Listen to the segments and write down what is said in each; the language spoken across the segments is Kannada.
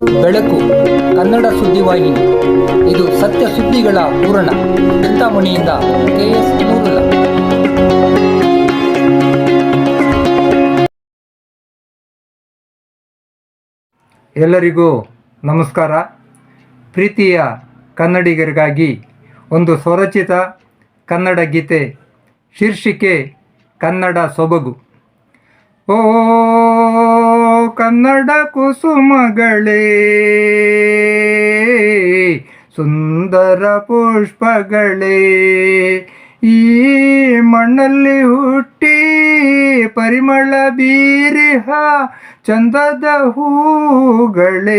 ಬೆಳಕು ಕನ್ನಡ ಸುದ್ದಿವಾಹಿನಿ. ಇದು ಸತ್ಯ ಸುದ್ದಿಗಳ ಪೂರಣ ಚಿಂತಾಮಣಿಯಿಂದ ಕೆಎಸ್ ಮೂರುಲ ಎಲ್ಲರಿಗೂ ನಮಸ್ಕಾರ. ಪ್ರೀತಿಯ ಕನ್ನಡಿಗರಿಗಾಗಿ ಒಂದು ಸ್ವರಚಿತ ಕನ್ನಡ ಗೀತೆ, ಶೀರ್ಷಿಕೆ ಕನ್ನಡ ಸೊಬಗು. ಓ ಕನ್ನಡ ಕುಸುಮಗಳೇ. ಸುಂದರ ಪುಷ್ಪಗಳೇ. ಈ ಮಣ್ಣಲ್ಲಿ ಹುಟ್ಟಿ ಪರಿಮಳ ಬೀರಿಹ ಚಂದದ ಹೂಗಳೇ.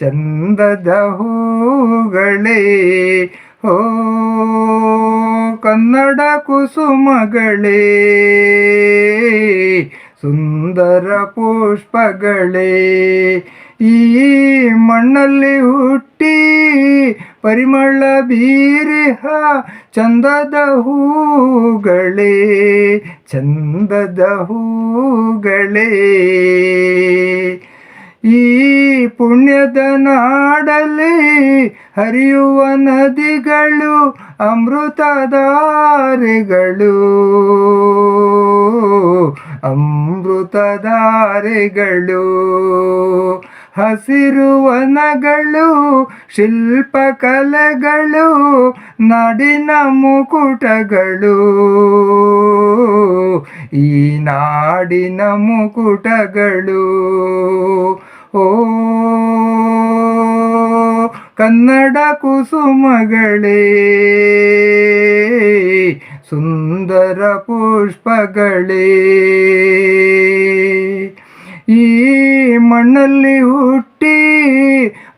ಚಂದದ ಹೂಗಳೇ. ಓ ಕನ್ನಡ ಕುಸುಮಗಳೇ. ಸುಂದರ ಪುಷ್ಪಗಳೇ, ಈ ಮಣ್ಣಲ್ಲಿ ಹುಟ್ಟಿ ಪರಿಮಳ ಬೀರಿಹ ಚಂದದ ಹೂಗಳೇ ಚಂದದ ಹೂಗಳೇ. ಈ ಪುಣ್ಯದ ನಾಡಲ್ಲಿ ಹರಿಯುವ ನದಿಗಳು, ಅಮೃತಧಾರೆಗಳು. ಅಮೃತಧಾರೆಗಳು ಹಸಿರು ವನಗಳು ಶಿಲ್ಪಕಲೆಗಳು ನಾಡಿನ ಮುಕುಟಗಳು. ಈ ನಾಡಿನ ಮುಕುಟಗಳು ಓ ಕನ್ನಡ ಕುಸುಮಗಳೇ ಸುಂದರ ಪುಷ್ಪಗಳೇ.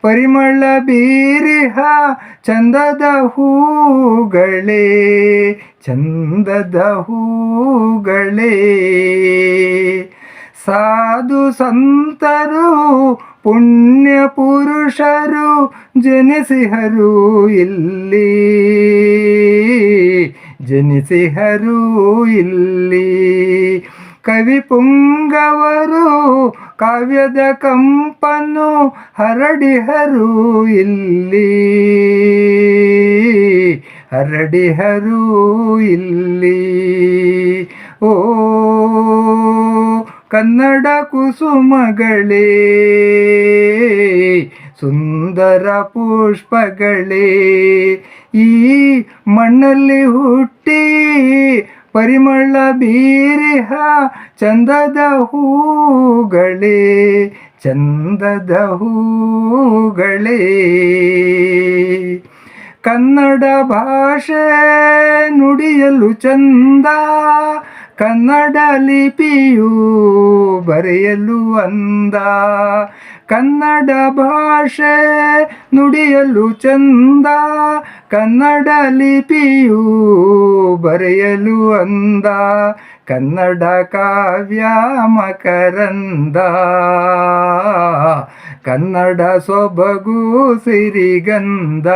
ಪರಿಮಳ ಬೀರಿಹ ಚಂದದ ಹೂಗಳೇ ಚಂದದ ಹೂಗಳೇ. ಸಾಧು ಸಂತರು, ಪುಣ್ಯ ಪುರುಷರು, ಜನಿಸಿಹರು ಇಲ್ಲಿ. ಜನಿಸಿಹರು ಇಲ್ಲಿ. ಕವಿ ಪುಂಗವರು ಕಾವ್ಯದ ಕಂಪನ್ನು ಹರಡಿಹರು ಇಲ್ಲಿ. ಹರಡಿಹರು ಇಲ್ಲಿ. ಓ ಕನ್ನಡ ಕುಸುಮಗಳೇ ಸುಂದರ ಪುಷ್ಪಗಳೇ ಈ ಮಣ್ಣಲ್ಲಿ ಹುಟ್ಟಿ ಪರಿಮಳ ಬೀರಿಹ ಚಂದದ ಹೂಗಳೇ ಚಂದದ ಹೂಗಳೇ. ಕನ್ನಡ ಭಾಷೆ ನುಡಿಯಲು ಚಂದ, ಕನ್ನಡ ಲಿಪಿಯು ಬರೆಯಲು ಅಂದ. ಕನ್ನಡ ಭಾಷೆ ನುಡಿಯಲು ಚಂದ, ಕನ್ನಡ ಲಿಪಿಯು ಬರೆಯಲು ಅಂದ, ಕನ್ನಡ ಕಾವ್ಯ ಮಕರಂದ. ಕನ್ನಡ ಸೊಬಗು ಸಿರಿಗಂದ,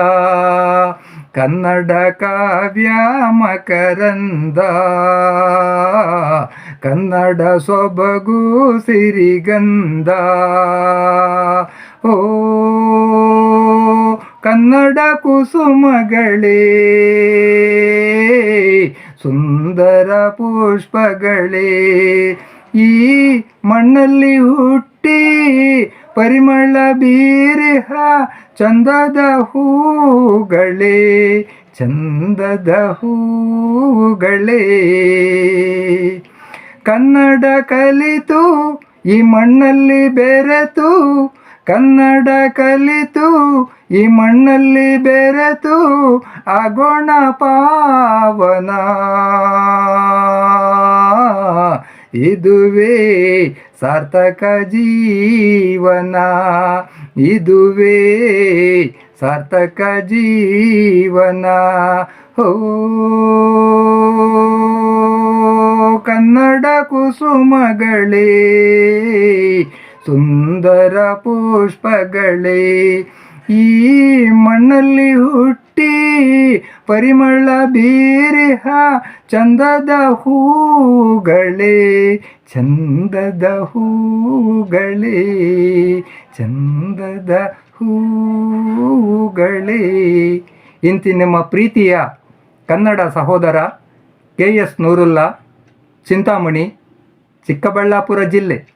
ಕನ್ನಡ ಕಾವ್ಯ ಮಕರಂದ. ಕನ್ನಡ ಸೊಬಗು ಸಿರಿಗಂದ. ಓ, ಕನ್ನಡ ಕುಸುಮಗಳೇ ಸುಂದರ ಪುಷ್ಪಗಳೇ, ಈ ಮಣ್ಣಲ್ಲಿ ಹುಟ್ಟಿ ಪರಿಮಳ ಬೀರಿಹ ಚಂದದ ಹೂಗಳೇ ಚಂದದ ಹೂಗಳೇ. ಕನ್ನಡ ಕಲಿತು ಈ ಮಣ್ಣಲ್ಲಿ ಬೆರೆತು ಕನ್ನಡ ಕಲಿತು, ಈ ಮಣ್ಣಲ್ಲಿ ಬೆರೆತು ಆಗೋಣ ಪಾವನ. ಇದುವೇ ಸಾರ್ಥಕ ಜೀವನ. ಇದುವೇ ಸಾರ್ಥಕ ಜೀವನ. ಹೋ, ಕನ್ನಡ ಕುಸುಮಗಳೇ. ಸುಂದರ ಪುಷ್ಪಗಳೇ, ಈ ಮಣ್ಣಲ್ಲಿ ಹುಟ್ಟಿ ಪರಿಮಳ ಬೀರಿಹ ಚಂದದ ಹೂಗಳೇ ಚಂದದ ಹೂಗಳೇ ಚಂದದ ಹೂಗಳೇ. ಇಂತಿ ನಿಮ್ಮ ಪ್ರೀತಿಯ ಕನ್ನಡ ಸಹೋದರ ಕೆ ಎಸ್ ನೂರುಲ್ಲಾ, ಚಿಂತಾಮಣಿ, ಚಿಕ್ಕಬಳ್ಳಾಪುರ ಜಿಲ್ಲೆ.